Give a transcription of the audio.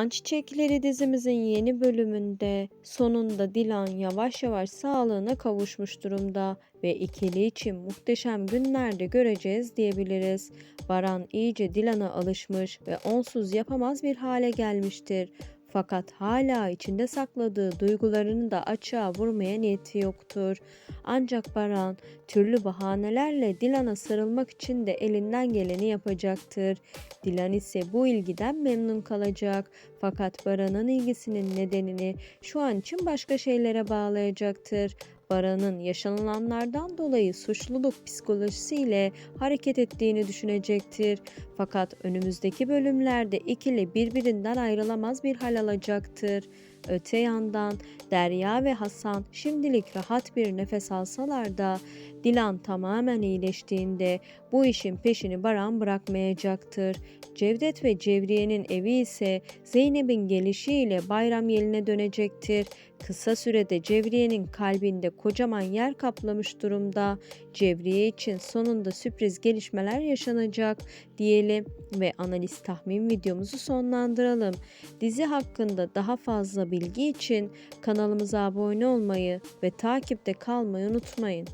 Kan Çiçekleri dizimizin yeni bölümünde sonunda Dilan yavaş yavaş sağlığına kavuşmuş durumda ve ikili için muhteşem günlerde göreceğiz diyebiliriz. Baran iyice Dilan'a alışmış ve onsuz yapamaz bir hale gelmiştir. Fakat hala içinde sakladığı duygularını da açığa vurmaya niyeti yoktur. Ancak Baran türlü bahanelerle Dilan'a sarılmak için de elinden geleni yapacaktır. Dilan ise bu ilgiden memnun kalacak. Fakat Baran'ın ilgisinin nedenini şu an için başka şeylere bağlayacaktır. Baran'ın yaşanılanlardan dolayı suçluluk psikolojisiyle hareket ettiğini düşünecektir. Fakat önümüzdeki bölümlerde ikili birbirinden ayrılamaz bir hal alacaktır. Öte yandan Derya ve Hasan şimdilik rahat bir nefes alsalar da Dilan tamamen iyileştiğinde bu işin peşini Baran bırakmayacaktır. Cevdet ve Cevriye'nin evi ise Zeynep'in gelişiyle bayram yeline dönecektir. Kısa sürede Cevriye'nin kalbinde kocaman yer kaplamış durumda. Cevriye için sonunda sürpriz gelişmeler yaşanacak diyelim ve analiz tahmin videomuzu sonlandıralım. Dizi hakkında daha fazla bilgi için kanalımıza abone olmayı ve takipte kalmayı unutmayın.